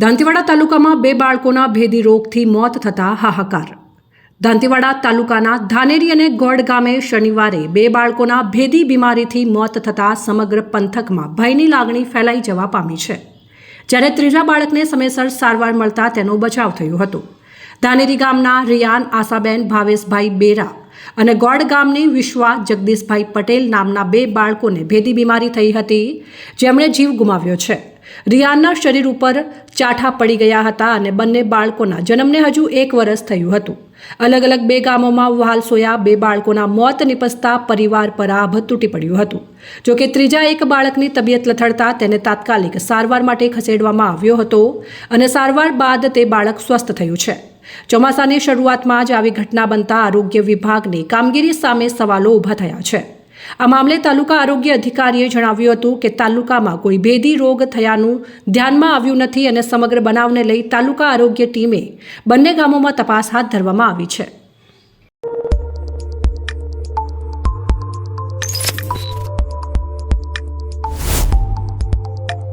દાંતીવાડા તાલુકામાં બે બાળકોના ભેદી રોગથી મોત થતા હાહાકાર. દાંતીવાડા તાલુકાના ધાનેરી અને ગોડ ગામે શનિવારે બે બાળકોના ભેદી બીમારીથી મોત થતાં સમગ્ર પંથકમાં ભયની લાગણી ફેલાઈ જવા પામી છે. જ્યારે ત્રીજા બાળકને સમયસર સારવાર મળતા તેનો બચાવ થયો હતો. ધાનેરી ગામના રિયાન આશાબેન, ભાવેશભાઈ બેરા અને ગોડ ગામની વિશ્વા જગદીશભાઈ પટેલ નામના બે બાળકોને ભેદી બીમારી થઈ હતી, જેમણે જીવ ગુમાવ્યો છે. રિયાનના શરીર ઉપર ચાઠા પડી ગયા હતા અને બંને બાળકોના જન્મને હજુ એક વર્ષ થયું હતું. અલગ અલગ બે ગામોમાં વહાલ સોયા બે બાળકોના મોત નિપજતા પરિવાર પર આભ તૂટી પડ્યું હતું. જોકે ત્રીજા એક બાળકની તબિયત લથડતા તેને તાત્કાલિક સારવાર માટે ખસેડવામાં આવ્યો હતો અને સારવાર બાદ તે બાળક સ્વસ્થ થયું છે. ચોમાસાની શરૂઆતમાં જ આવી ઘટના બનતા આરોગ્ય વિભાગની કામગીરી સામે સવાલો ઊભા થયા છે. આ મામલે તાલુકા આરોગ્ય અધિકારીએ જણાવ્યું હતું કે તાલુકામાં કોઈ ભેદી રોગ થયાનું ધ્યાનમાં આવ્યું નથી અને સમગ્ર બનાવને લઈ તાલુકા આરોગ્ય ટીમે બંને ગામોમાં તપાસ હાથ ધરવામાં આવી છે.